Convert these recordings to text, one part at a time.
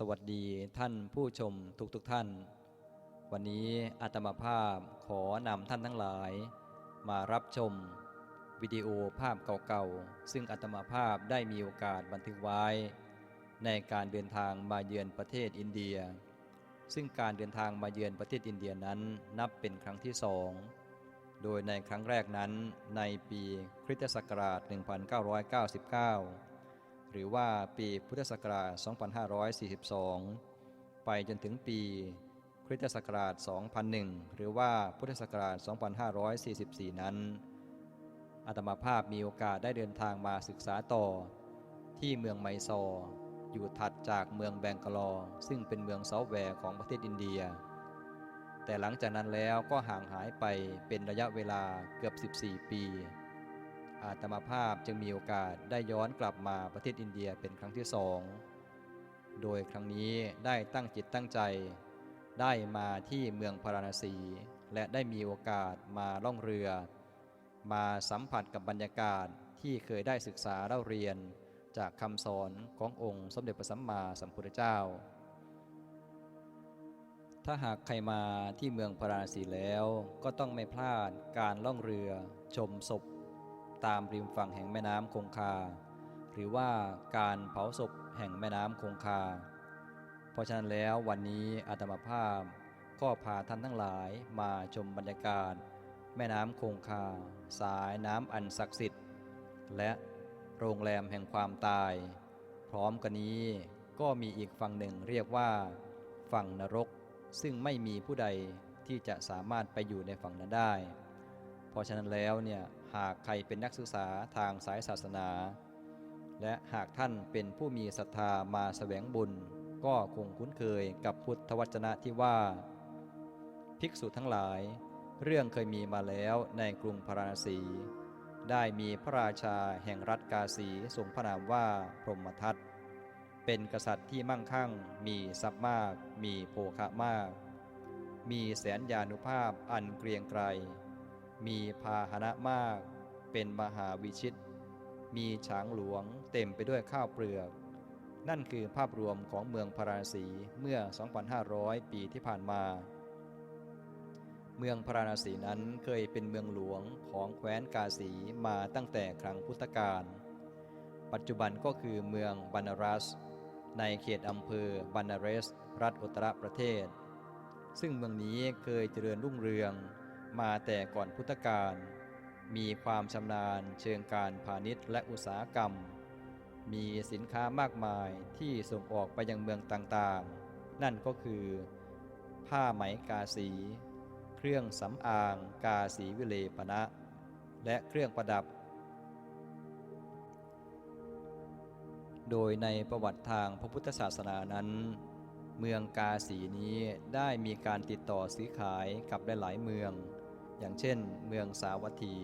สวัสดีท่านผู้ชมทุกๆทท่าน วันนี้อาตมาภาพขอนำท่านทั้งหลาย มารับชม วิดีโอภาพเก่าๆ ซึ่งอาตมาภาพได้มีโอกาสบันทึกไว้ ในการเดินทางมาเยือนประเทศอินเดีย ซึ่งการเดินทางมาเยือนประเทศอินเดียนั้นนับเป็นครั้งที่สองโดยในครั้งแรกนั้นในปีคริสตศักราช 1999 หรือว่าปีพุทธศักราช 2542 ไปจนถึงปีคริสตศักราช 2001 หรือว่าพุทธศักราช 2544 นั้นอาตมาภาพมีโอกาสได้เดินทางมาศึกษาต่อ ที่เมืองไมซออยู่ถัดจากเมืองแบงกลอซึ่งเป็นเมืองซอฟต์แวร์ของประเทศอินเดีย แต่หลังจากนั้นแล้วก็ห่างหายไปเป็นระยะเวลาเกือบ 14 ปี อาตมาภาพจึงมีโอกาสได้ย้อนกลับมาประเทศอินเดียเป็นครั้งที่สอง โดยครั้งนี้ได้ตั้งจิตตั้งใจ ได้มาที่เมืองพาราณสี และได้มีโอกาสมาล่องเรือ มาสัมผัสกับบรรยากาศที่เคยได้ศึกษาเล่าเรียนจากคำสอนขององค์สมเด็จพระสัมมาสัมพุทธเจ้า ถ้าหากใครมาที่เมืองพาราณสีแล้วก็ต้องไม่พลาดการล่องเรือชมศพ ตามริมฝั่งแห่งแม่น้ำคงคา หรือว่าการเผาศพแห่งแม่น้ำคงคา เพราะฉะนั้นแล้ววันนี้อาตมาภาพก็พาท่านทั้งหลายมาชมบรรยากาศ แม่น้ำคงคา สายน้ำอันศักดิ์สิทธิ์ และโรงแรมแห่งความตาย พร้อมกันนี้ก็มีอีกฝั่งหนึ่งเรียกว่า ฝั่งนรกซึ่งไม่มีผู้ใดที่จะสามารถไปอยู่ในฝั่งนั้นได้ เพราะฉะนั้นแล้วเนี่ยหากใครเป็นนักศึกษาทางสายศาสนา และหากท่านเป็นผู้มีศรัทธามาแสวงบุญ ก็คงคุ้นเคยกับพุทธวจนะที่ว่า ภิกษุทั้งหลาย เรื่องเคยมีมาแล้วในกรุงพาราณสี ได้มีพระราชาแห่งรัฐกาสีทรงพระนามว่าพรหมทัตเป็นกษัตริย์ที่มั่งคั่ง มีทรัพย์มาก มีโภคะมาก มีแสนยานุภาพอันเกรียงไกร มีพาหนะมาก เป็นมหาวิชิต มีฉางหลวงเต็มไปด้วยข้าวเปลือก นั่นคือภาพรวมของเมืองพาราณสีเมื่อ 2,500 ปีที่ผ่านมา เมืองพาราณสีนั้นเคยเป็นเมืองหลวงของแคว้นกาสีมาตั้งแต่ครั้งพุทธกาล ปัจจุบันก็คือเมืองบานารัส ในเขตอำเภอบานาเรส รัฐอุตรประเทศ ซึ่งเมืองนี้เคยเจริญรุ่งเรือง มาแต่ก่อนพุทธกาลมีความชำนาญเชิงการพาณิชย์และอุตสาหกรรม มีสินค้ามากมายที่ส่งออกไปยังเมืองต่างๆ นั่นก็คือ ผ้าไหมกาสี เครื่องสำอางกาสีวิเลปณะ และเครื่องประดับ โดยในประวัติทางพระพุทธศาสนานั้น เมืองกาสีนี้ได้มีการติดต่อซื้อขายกับหลายๆเมือง อย่างเช่น เมืองสาวัตถี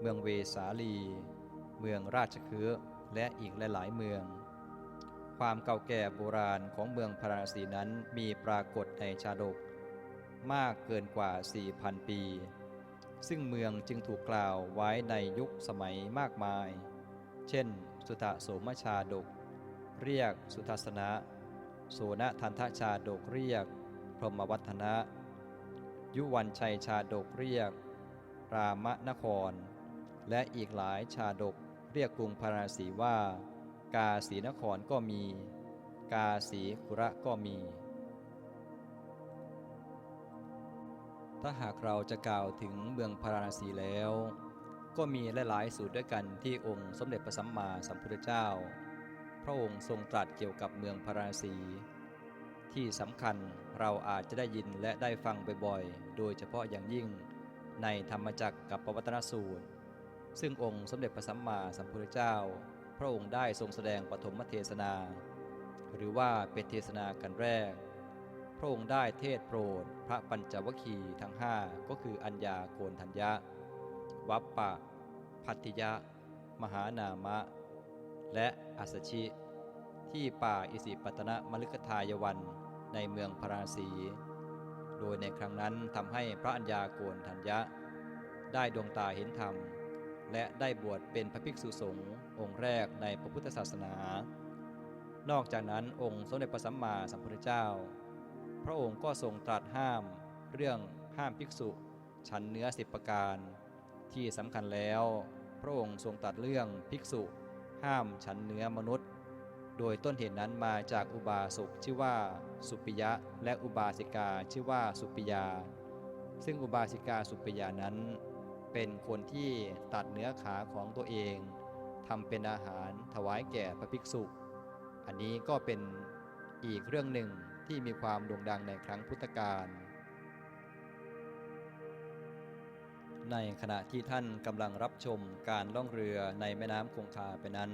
เมืองเวสาลี เมืองราชคฤห์และอีกหลายๆเมือง ความเก่าแก่โบราณของเมืองพาราณสีนั้นมีปรากฏในชาดก มากเกินกว่า 4,000 ปี ซึ่งเมืองจึงถูกกล่าวไว้ในยุคสมัยมากมาย เช่น สุตโสมชาดก เรียกสุทัศนะ โสนทันทชาดกเรียก พรหมวัฒนะ ยุวันชัยชาดกเรียก รามนคร และอีกหลายชาดกเรียกกรุงพาราสีว่า กาสีนครก็มี กาสีคุระก็มี ถ้าหากเราจะกล่าวถึงเมืองพาราสีแล้ว ก็มีหลายๆสูตรด้วยกันที่องค์สมเด็จพระสัมมาสัมพุทธเจ้า พระองค์ทรงตรัสเกี่ยวกับเมืองพาราสี ที่สำคัญเราอาจจะได้ยินและได้ฟังบ่อยๆ โดยเฉพาะอย่างยิ่งในธรรมจักรกับปวัตนสูตร ซึ่งองค์สมเด็จพระสัมมาสัมพุทธเจ้า พระองค์ได้ทรงแสดงปฐมเทศนา หรือว่าเป็นเทศนากันแรก พระองค์ได้เทศโปรด พระปัญจวคีทั้งห้าก็คืออัญญาโกนทัญญะ วัปปะ พัทธิยะ มหานามะ และอัสชิ ที่ป่าอิสิปตนะมฤคทายวัน ในเมืองพาราสี โดยในครั้งนั้นทำให้พระัญญาโกนทัญญะ ได้ดวงตาเห็นธรรม และได้บวชเป็นพระภิกษุสงฆ์องค์แรกในพระพุทธศาสนา นอกจากนั้นองค์สมเด็จพระสัมมาสัมพุทธเจ้า พระองค์ก็ทรงตรัสห้าม เรื่องห้ามภิกษุฉันเนื้อสิบประการ ที่สำคัญแล้ว พระองค์ทรงตรัสเรื่องภิกษุ ห้ามฉันเนื้อมนุษย์ โดยต้นเหตุนั้นมาจากอุบาสกชื่อว่าสุปิยะ และอุบาสิกาชื่อว่าสุปิยา ซึ่งอุบาสิกาสุปิยานั้น เป็นคนที่ตัดเนื้อขาของตัวเองทำเป็นอาหารถวายแก่พระภิกษุ อันนี้ก็เป็นอีกเรื่องหนึ่งที่มีความโด่งดังในครั้งพุทธกาลในขณะที่ท่านกำลังรับชมการล่องเรือในแม่น้ำคงคาไปนั้น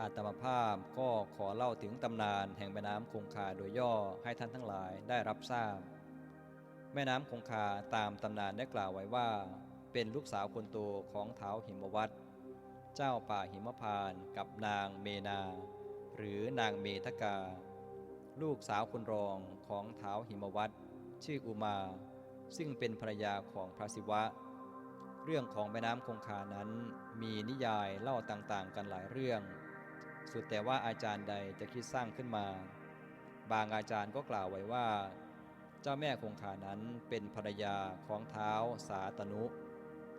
อาตมาภาพก็ขอเล่าถึงตำนานแห่งแม่น้ำคงคาโดยย่อให้ท่านทั้งหลายได้รับทราบ แม่น้ำคงคาตามตำนานได้กล่าวไว้ว่า เป็นลูกสาวคนโตของเท้าวหิมวัตเจ้าป่าหิมพานกับนางเมนา หรือนางเมทกา ลูกสาวคนรองของเท้าวหิมวัตชื่ออุมา ซึ่งเป็นภรรยาของพระศิวะ เรื่องของแม่น้ำคงคานั้นมีนิยายเล่าต่างๆ กันหลายเรื่อง สุดแต่ว่าอาจารย์ใดจะคิดสร้างขึ้นมา บางอาจารย์ก็กล่าวไว้ว่า เจ้าแม่คงคานั้นเป็นภรรยาของเท้าสาตนุ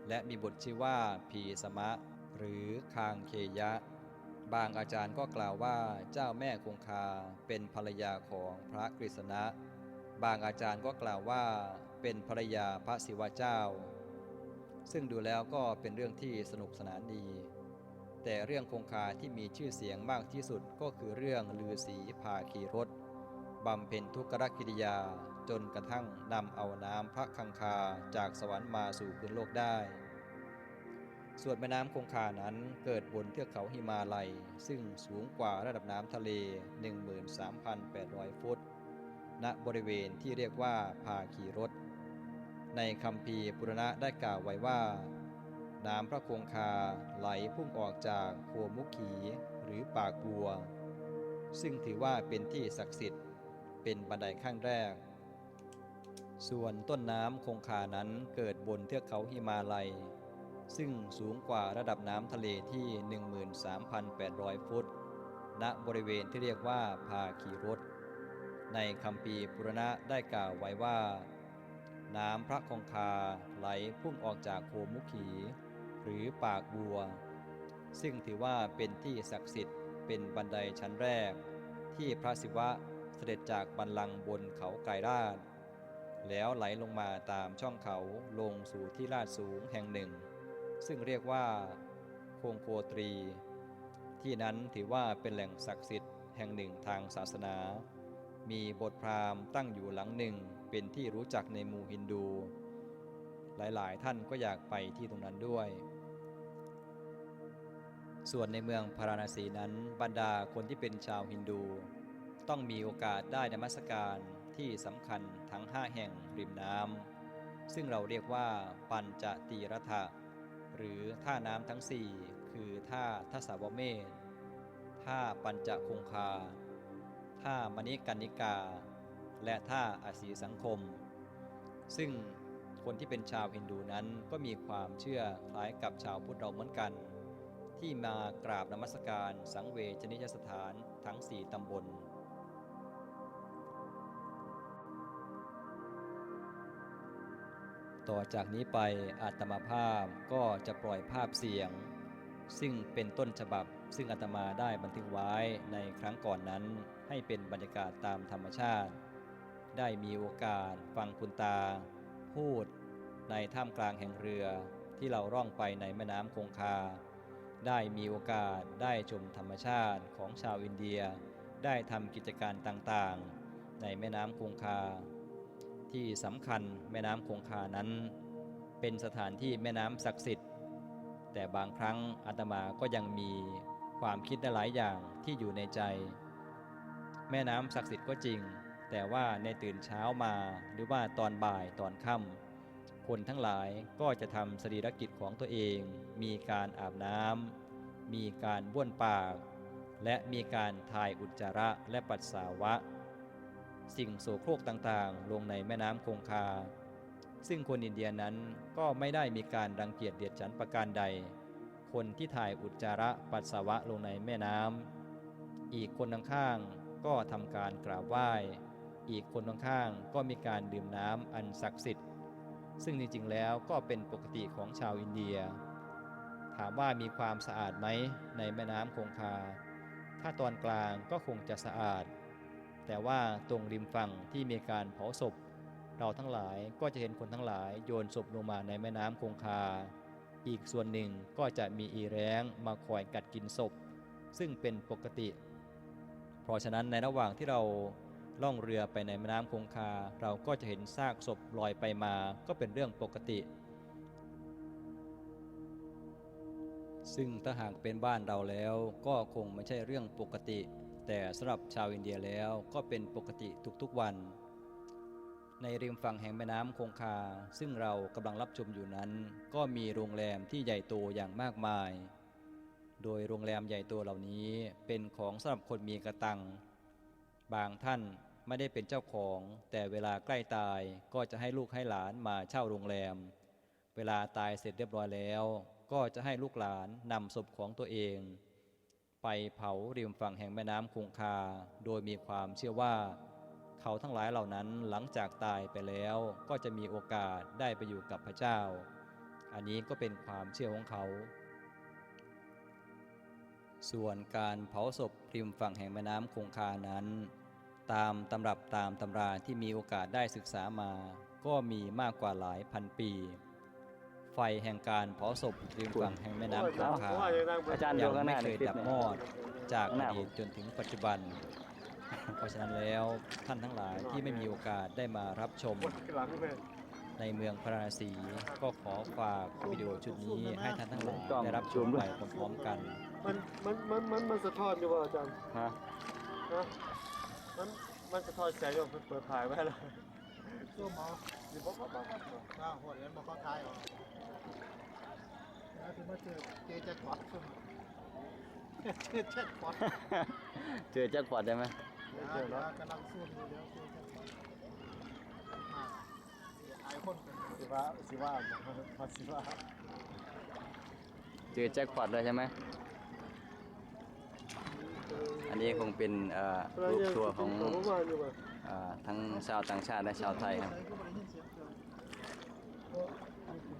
และมีบทชื่อว่าผีสมะ หรือคางเคยะ บางอาจารย์ก็กล่าวว่าเจ้าแม่คงคาเป็นภรรยาของพระกฤษณะ บางอาจารย์ก็กล่าวว่าเป็นภรรยาพระศิวะเจ้า ซึ่งดูแล้วก็เป็นเรื่องที่สนุกสนานดี แต่เรื่องคงคาที่มีชื่อเสียงมากที่สุดก็คือเรื่องลือสีพาขี่รถบำเพ็ญทุกขกิริยาจนกระทั่งนำเอาน้ำพระคังคาจากสวรรค์มาสู่พื้นโลกได้ ส่วนแม่น้ำคงคานั้นเกิดบนเทือกเขาหิมาลัย ซึ่งสูงกว่าระดับน้ำทะเล 13,800 ฟุต ณบริเวณที่เรียกว่าพาคีรถในคำพีปุรณะได้กล่าวไว้ว่า น้ำพระคงคาไหลพุ่งออกจากโคมุขีหรือปากบัว ซึ่งถือว่าเป็นที่ศักดิ์สิทธิ์เป็นบันไดข้างแรก ส่วนต้นน้ำคงคานั้นเกิดบนเทือกเขาหิมาลัย ซึ่งสูงกว่าระดับน้ำทะเลที่ 13,800 ฟุต ณบริเวณที่เรียกว่าพาคีรถในคำปีปุรณะได้กล่าวไว้ว่า น้ำพระคงคาไหลพุ่งออกจากโคมุขี หรือปากบัว ซึ่งถือว่าเป็นที่ศักดิ์สิทธิ์เป็นบันไดชั้นแรก ที่พระศิวะเสด็จจากบันลังบนเขาไกรราช แล้วไหลลงมาตามช่องเขาลงสู่ที่ลาดสูงแห่งหนึ่ง ซึ่งเรียกว่าโคงโคตรี ที่นั้นถือว่าเป็นแหล่งศักดิ์สิทธิ์แห่งหนึ่งทางศาสนา มีบทพราหมณ์ตั้งอยู่หลังหนึ่งเป็นที่รู้จักในหมู่ฮินดู หลายๆ ท่านก็อยากไปที่ตรงนั้นด้วย ส่วนในเมืองพาราณสีนั้นบรรดาคนที่เป็นชาวฮินดู ต้องมีโอกาสได้นมัสการที่สำคัญทั้งห้าแห่งริมน้ำซึ่งเราเรียกว่าปัญจตีรถะหรือท่าน้ำทั้งสี่คือท่าทัศวเมธท่าปัญจคงคา ท่ามณิกันนิกา และท่าอาศีสังคม ซึ่งคนที่เป็นชาวฮินดูนั้นก็มีความเชื่อคล้ายกับชาวพุทธเราเหมือนกัน ที่มากราบนมัสการสังเวชนิยสถานทั้งสี่ตำบล ต่อจากนี้ไปอาตมาภาพก็จะปล่อยภาพเสียง ซึ่งเป็นต้นฉบับซึ่งอาตมาได้บันทึกไว้ในครั้งก่อนนั้นให้เป็นบรรยากาศตามธรรมชาติ ได้มีโอกาสฟังคุณตา พูดในท่ามกลางแห่งเรือที่เราร่องไปในแม่น้ำคงคา ได้มีโอกาสได้ชมธรรมชาติของชาวอินเดีย ได้ทำกิจการต่างๆ ในแม่น้ำคงคา ที่สำคัญแม่น้ำคงคานั้น เป็นสถานที่แม่น้ำศักดิ์สิทธิ์ แต่บางครั้งอาตมาก็ยังมีความคิดหลายอย่างที่อยู่ในใจ แม่น้ำศักดิ์สิทธิ์ก็จริง แต่ว่าในตื่นเช้ามาหรือว่าตอนบ่ายตอนค่ำ คนทั้งหลายก็จะทำสรีรกิจของตัวเอง มีการอาบน้ำมีการบ้วนปาก และมีการถ่ายอุจจาระและปัสสาวะ สิ่งโสโครกต่างๆ ลงในแม่น้ำคงคา ซึ่งคนอินเดียนั้นก็ไม่ได้มีการรังเกียจเดียดฉันประการใด คนที่ถ่ายอุจจาระปัสสาวะลงในแม่น้ำอีกคนข้างๆก็ทำการกราบไหว้ อีกคนข้างๆก็มีการดื่มน้ำอันศักดิ์สิทธิ์ ซึ่งจริงๆแล้วก็เป็นปกติของชาวอินเดีย ถามว่ามีความสะอาดไหมในแม่น้ำคงคา ถ้าตอนกลางก็คงจะสะอาด แต่ว่าตรงริมฝั่งที่มีการเผาศพ เราทั้งหลายก็จะเห็นคนทั้งหลายโยนศพลงมาในแม่น้ำคงคา อีกส่วนหนึ่งก็จะมีอีแร้งมาคอยกัดกินศพ ซึ่งเป็นปกติ เพราะฉะนั้นในระหว่างที่เรา ล่องเรือไปในแม่น้ำคงคา เราก็จะเห็นซากศพลอยไปมาก็เป็นเรื่องปกติ ซึ่งถ้าหากเป็นบ้านเราแล้วก็คงไม่ใช่เรื่องปกติ แต่สำหรับชาวอินเดียแล้วก็เป็นปกติทุกๆวัน ในริมฝั่งแห่งแม่น้ำคงคา ซึ่งเรากำลังรับชมอยู่นั้น ก็มีโรงแรมที่ใหญ่โตอย่างมากมาย โดยโรงแรมใหญ่โตเหล่านี้เป็นของสำหรับคนมีกระตังบางท่าน ไม่ได้เป็นเจ้าของ แต่เวลาใกล้ตายก็จะให้ลูกให้หลานมาเช่าโรงแรม เวลาตายเสร็จเรียบร้อยแล้ว ก็จะให้ลูกหลานนำศพของตัวเอง ไปเผาริมฝั่งแห่งแม่น้ำคงคา โดยมีความเชื่อว่า เขาทั้งหลายเหล่านั้นหลังจากตายไปแล้วก็จะมีโอกาสได้ไปอยู่กับพระเจ้า อันนี้ก็เป็นความเชื่อของเขาส่วนการเผาศพริมฝั่งแห่งแม่น้ำคงคานั้น ตามตำรับตามตำราที่มีโอกาสได้ศึกษามา ก็มีมากกว่าหลายพันปี ไฟแห่งการเผาศพริมฝั่งแห่งแม่น้ำคงคาอาจารย์ยัดูงข้างหไม่น้าเคในยคลิปดับเนี่มอดจากข้างอหน้าดีตจนถึงปัจจุบัน เพราะฉะนั้นแล้วท่านทั้งหลายที่ไม่มีโอกาสได้มารับชมหลังไปในเมืองพาราณสีก็ขอฝากวิดีโอชุดนี้ให้ท่านทั้งหลายกล้องได้รับชซูมมด้ไปวยพร้อมๆกันมัน มันมันมันมันสะท้อนอยู่ว่าอาจารย์ฮะนะ มันมันสะท้อนแสงอยู่เปิดถ่ายไว้แล้วร่วมเอาสิบ่บ่บ่บ่หน้าหัวเรียนมาเข้าท้ายเอาแล้วถึงมาเจอเจแจ็คพอตขึ้นเจแจ็คพอตเจอแจ็คพอตได้ไหมเดี๋ยวกำลังสู้อยู่เดี๋ยวเจแจ็คพอตมาไอ้คนเป็นสิว่าสิว่ามาสิว่าเจอแจ็คพอตเลยใช่ไหม อันนี้คงเป็นเอ่อรูปทัวร์ของของว่าอยู่ว่าเอ่อทั้งชาวต่างชาติและชาวไทยครับใครก็ไม่ได้ยินเสียงเกิน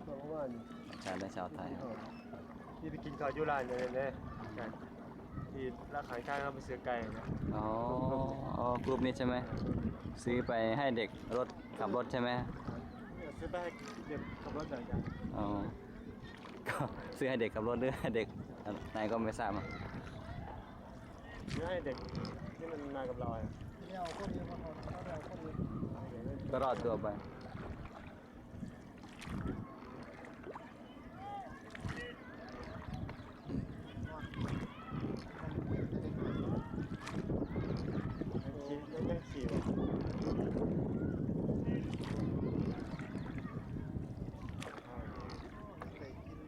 ของว่าอยู่ชาติและชาวไทยครับที่ไปกินข้าวอยู่ร้านเนี่ยแน่ที่ร้านขายข้างเอาไปซื้อไก่นะอ๋ออ๋อกลุ่มนี้ใช่ไหมซื้อไปให้เด็กรถขับรถใช่ไหมเนี่ยซื้อไปให้เด็กขับรถจักรยานอ๋อก็ซื้อให้เด็กขับรถหรือให้เด็กไหนก็ไม่ทราบอะ ซื้อให้เด็กที่มันมากับเราอะเนี่ยเอาคนเดียวมาคนเขาได้คนเดียว ก็รอดตัวไป ขี่ยังขี่ว่ะ เคยกิน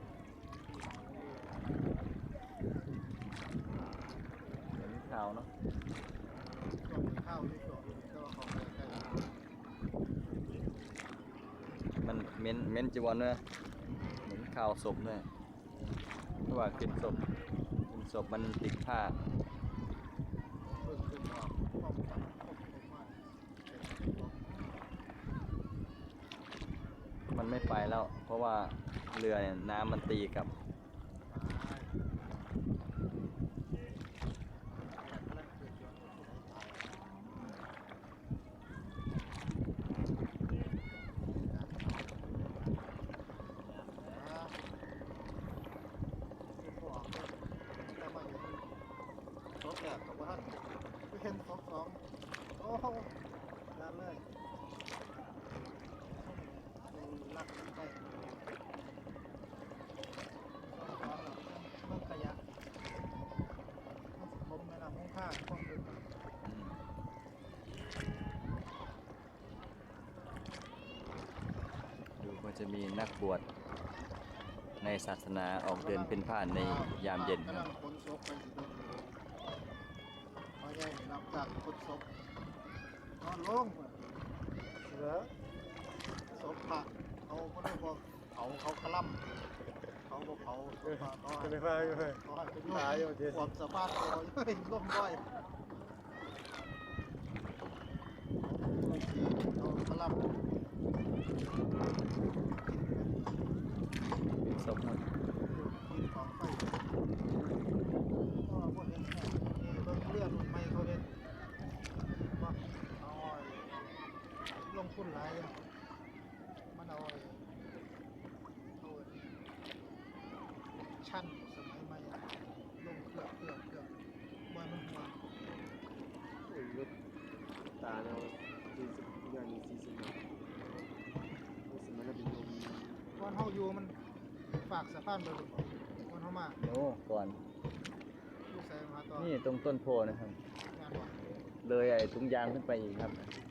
เห็นข่าวเนาะข้าวที่ก่อนก็ขอใกล้มันเม็นเม็นจีวรด้วยเหม็นข่าวศพด้วยเพราะว่ากินศพกินศพมันติดผ้ามมันไม่ไปแล้ว เพราะว่าเรือเนี่ยน้ำมันตีกับ สองแบบกับว่าเป็นสองสองโอ้โหนั่นเลยรักใกล้มันขยะมันผมไม่ ละห้องข้าจะมีนักบวชในศาสนาออกเดินเป็นผ่านในยามเย็นครับนศพอแย่รับจากขนศพนอนลงแล้วศพพระเขาไม่ได้บอกเขาเขาคลั่ำ เขาบ่เผาเออเขาจะให้ไปฟ้าอยู่เฮ้ยเขาให้เป็นตายอยู่เดี๋ยความสามารถเขาให้ล่มด้อยเอาสลับศพหมดกินของไปก็พวกนี้เบิ่งเลือดไม่เขาเห็นว่าเอาไอ้ลงทุนหลายเลยมันเอาไอ้เอาไอ้ ชั้นสมัยใหม่ลงเครื่องเครื่องเครื่องบ่อยมันหัวโอ้ยรถตาเราสี่สิบอย่างนี้สี่สิบนะรู้สึกมันจะเป็นลมวันเฮาอยู่มันฝากสะพานไปบนบ่วันเฮามาโอ้ก่อนอยู่แสงมาต่อนี่ตรงต้นโพนะครับ งานบ่เลยไอ้ถุงยางขึ้นไปอีกครับอ